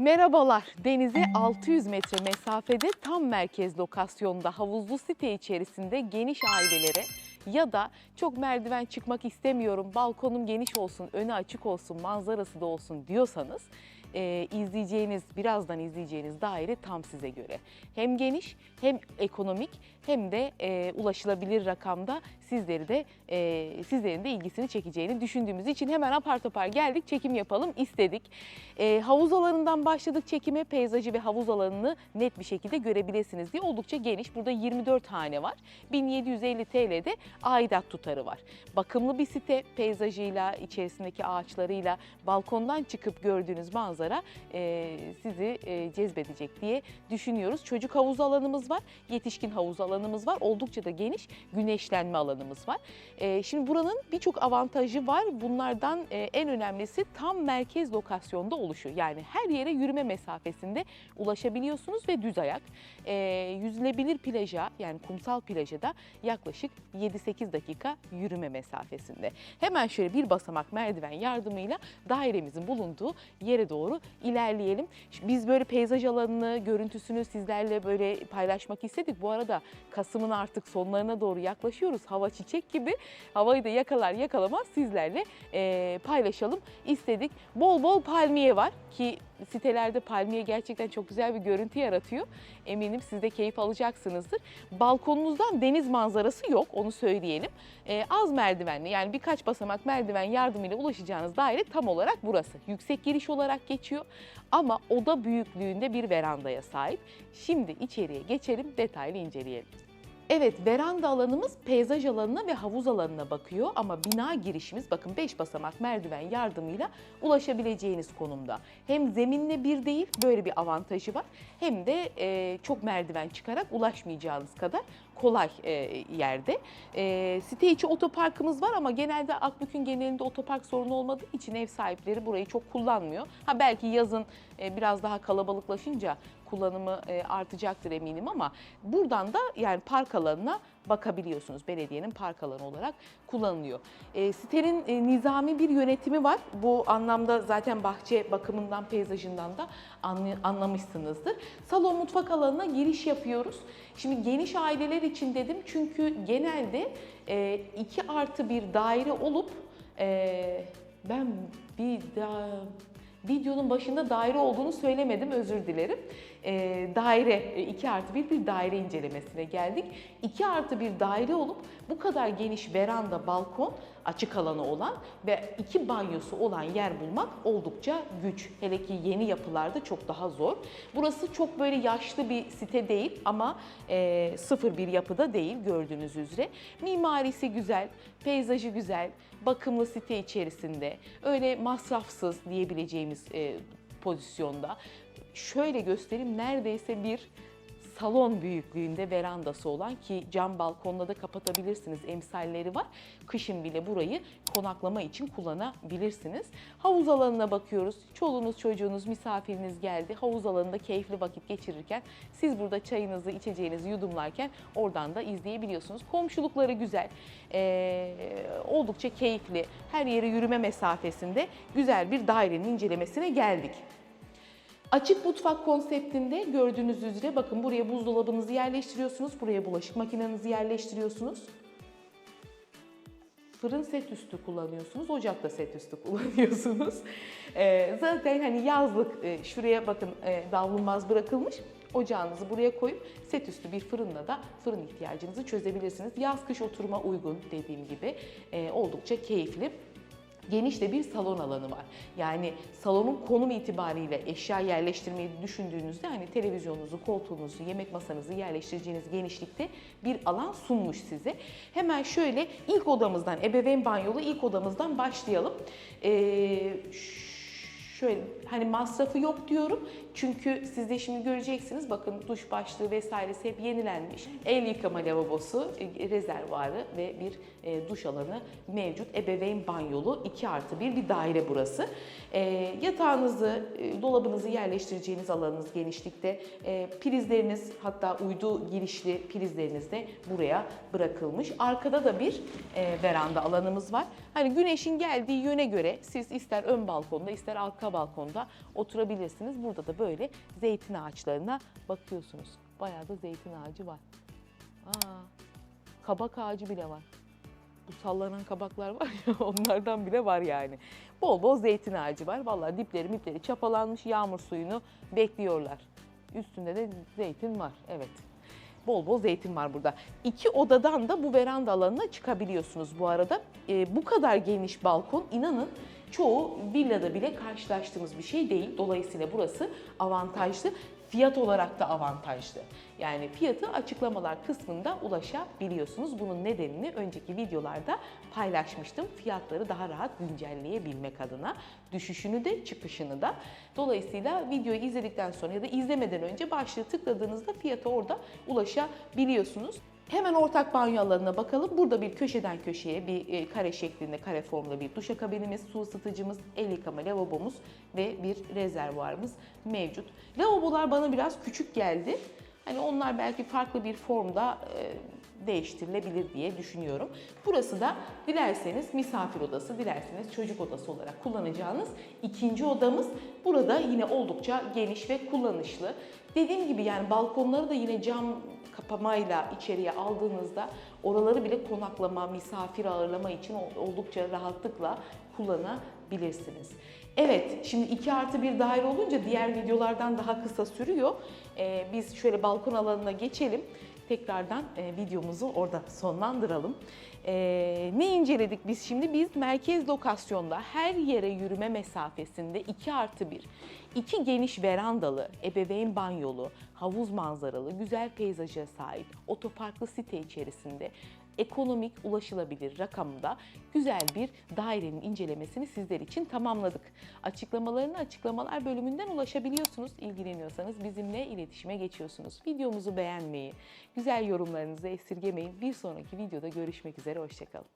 Merhabalar. Denize 600 metre mesafede tam merkez lokasyonda havuzlu site içerisinde geniş ailelere ya da çok merdiven çıkmak istemiyorum, balkonum geniş olsun, önü açık olsun, manzarası da olsun diyorsanız e, izleyeceğiniz, birazdan izleyeceğiniz daire tam size göre. Hem geniş, hem ekonomik, hem de e, ulaşılabilir rakamda sizleri de e, sizlerin de ilgisini çekeceğini düşündüğümüz için hemen apar topar geldik, çekim yapalım istedik. E, havuz alanından başladık çekime, peyzajı ve havuz alanını net bir şekilde görebilirsiniz diye oldukça geniş. Burada 24 hane var. 1750 TL'de aidat tutarı var. Bakımlı bir site, peyzajıyla, içerisindeki ağaçlarıyla, balkondan çıkıp gördüğünüz manzara e, sizi e, cezbedecek diye düşünüyoruz. Çocuk havuz alanımız var, yetişkin havuz alanımız var. Oldukça da geniş güneşlenme alanımız var. E, şimdi buranın birçok avantajı var. Bunlardan e, en önemlisi tam merkez lokasyonda oluşu. Yani her yere yürüme mesafesinde ulaşabiliyorsunuz ve düz ayak. E, yüzülebilir plaja yani kumsal plaja da yaklaşık 7-8 dakika yürüme mesafesinde. Hemen şöyle bir basamak merdiven yardımıyla dairemizin bulunduğu yere doğru ilerleyelim. Biz böyle peyzaj alanını, görüntüsünü sizlerle böyle paylaşmak istedik. Bu arada Kasım'ın artık sonlarına doğru yaklaşıyoruz. Hava çiçek gibi. Havayı da yakalar yakalamaz sizlerle eee, paylaşalım istedik. Bol bol palmiye var ki sitelerde palmiye gerçekten çok güzel bir görüntü yaratıyor. Eminim siz de keyif alacaksınızdır. Balkonunuzdan deniz manzarası yok onu söyleyelim. Ee, az merdivenli yani birkaç basamak merdiven yardımıyla ulaşacağınız daire tam olarak burası. Yüksek giriş olarak geçiyor ama oda büyüklüğünde bir verandaya sahip. Şimdi içeriye geçelim detaylı inceleyelim. Evet, veranda alanımız peyzaj alanına ve havuz alanına bakıyor ama bina girişimiz bakın 5 basamak merdiven yardımıyla ulaşabileceğiniz konumda. Hem zeminle bir değil böyle bir avantajı var hem de e, çok merdiven çıkarak ulaşmayacağınız kadar kolay e, yerde. E, site içi otoparkımız var ama genelde Akbük'ün genelinde otopark sorunu olmadığı için ev sahipleri burayı çok kullanmıyor. Ha belki yazın e, biraz daha kalabalıklaşınca kullanımı e, artacaktır eminim ama buradan da yani park alanına bakabiliyorsunuz. Belediyenin park alanı olarak kullanılıyor. E, sitenin e, nizami bir yönetimi var. Bu anlamda zaten bahçe bakımından, peyzajından da anlamışsınızdır. Salon mutfak alanına giriş yapıyoruz. Şimdi geniş aileler için dedim çünkü genelde 2 artı bir daire olup e, ben bir daha videonun başında daire olduğunu söylemedim özür dilerim. Ee, daire 2 artı 1 bir daire incelemesine geldik. 2 artı bir daire olup bu kadar geniş veranda, balkon, açık alanı olan ve iki banyosu olan yer bulmak oldukça güç. Hele ki yeni yapılarda çok daha zor. Burası çok böyle yaşlı bir site değil ama e, sıfır bir yapıda değil gördüğünüz üzere. Mimarisi güzel, peyzajı güzel, bakımlı site içerisinde, öyle masrafsız diyebileceğimiz e, pozisyonda. Şöyle göstereyim neredeyse bir salon büyüklüğünde verandası olan ki cam balkonla da kapatabilirsiniz emsalleri var. Kışın bile burayı konaklama için kullanabilirsiniz. Havuz alanına bakıyoruz. Çoluğunuz çocuğunuz misafiriniz geldi. Havuz alanında keyifli vakit geçirirken siz burada çayınızı içeceğinizi yudumlarken oradan da izleyebiliyorsunuz. Komşulukları güzel. Ee, oldukça keyifli. Her yere yürüme mesafesinde güzel bir dairenin incelemesine geldik. Açık mutfak konseptinde gördüğünüz üzere bakın buraya buzdolabınızı yerleştiriyorsunuz, buraya bulaşık makinenizi yerleştiriyorsunuz. Fırın set üstü kullanıyorsunuz, ocakta set üstü kullanıyorsunuz. Ee, zaten hani yazlık e, şuraya bakın e, davlumbaz bırakılmış. Ocağınızı buraya koyup set üstü bir fırınla da fırın ihtiyacınızı çözebilirsiniz. Yaz kış oturuma uygun dediğim gibi e, oldukça keyifli geniş de bir salon alanı var. Yani salonun konum itibariyle eşya yerleştirmeyi düşündüğünüzde hani televizyonunuzu, koltuğunuzu, yemek masanızı yerleştireceğiniz genişlikte bir alan sunmuş size. Hemen şöyle ilk odamızdan, ebeveyn banyolu ilk odamızdan başlayalım. Ee, şöyle hani masrafı yok diyorum. Çünkü siz de şimdi göreceksiniz bakın duş başlığı vesairesi hep yenilenmiş. El yıkama lavabosu, e, rezervuarı ve bir e, duş alanı mevcut. Ebeveyn banyolu 2 artı 1 bir daire burası. E, yatağınızı, dolabınızı yerleştireceğiniz alanınız genişlikte. Prizleriniz hatta uydu girişli prizleriniz de buraya bırakılmış. Arkada da bir veranda alanımız var. Hani güneşin geldiği yöne göre siz ister ön balkonda ister arka balkonda balkonda oturabilirsiniz. Burada da böyle zeytin ağaçlarına bakıyorsunuz. Bayağı da zeytin ağacı var. Aa, kabak ağacı bile var. Bu sallanan kabaklar var ya onlardan bile var yani. Bol bol zeytin ağacı var. Vallahi dipleri mipleri çapalanmış yağmur suyunu bekliyorlar. Üstünde de zeytin var. Evet. Bol bol zeytin var burada. İki odadan da bu veranda alanına çıkabiliyorsunuz bu arada. Ee, bu kadar geniş balkon inanın çoğu villada bile karşılaştığımız bir şey değil. Dolayısıyla burası avantajlı. Fiyat olarak da avantajlı. Yani fiyatı açıklamalar kısmında ulaşabiliyorsunuz. Bunun nedenini önceki videolarda paylaşmıştım. Fiyatları daha rahat güncelleyebilmek adına. Düşüşünü de çıkışını da. Dolayısıyla videoyu izledikten sonra ya da izlemeden önce başlığı tıkladığınızda fiyata orada ulaşabiliyorsunuz. Hemen ortak banyo alanına bakalım. Burada bir köşeden köşeye bir e, kare şeklinde, kare formda bir duşakabinimiz, su ısıtıcımız, el yıkama lavabomuz ve bir rezervuarımız mevcut. Lavabolar bana biraz küçük geldi. Hani onlar belki farklı bir formda e, değiştirilebilir diye düşünüyorum. Burası da dilerseniz misafir odası, dilerseniz çocuk odası olarak kullanacağınız ikinci odamız. Burada yine oldukça geniş ve kullanışlı. Dediğim gibi yani balkonları da yine cam kapamayla içeriye aldığınızda oraları bile konaklama, misafir ağırlama için oldukça rahatlıkla kullanabilirsiniz. Evet, şimdi 2 artı 1 daire olunca diğer videolardan daha kısa sürüyor. Ee, biz şöyle balkon alanına geçelim. Tekrardan e, videomuzu orada sonlandıralım. Ee, ne inceledik biz şimdi? Biz merkez lokasyonda her yere yürüme mesafesinde 2 artı 1, iki geniş verandalı, ebeveyn banyolu, havuz manzaralı, güzel peyzaja sahip, otoparklı site içerisinde ekonomik, ulaşılabilir rakamda güzel bir dairenin incelemesini sizler için tamamladık. Açıklamalarını açıklamalar bölümünden ulaşabiliyorsunuz. İlgileniyorsanız bizimle iletişime geçiyorsunuz. Videomuzu beğenmeyi, güzel yorumlarınızı esirgemeyin. Bir sonraki videoda görüşmek üzere, hoşçakalın.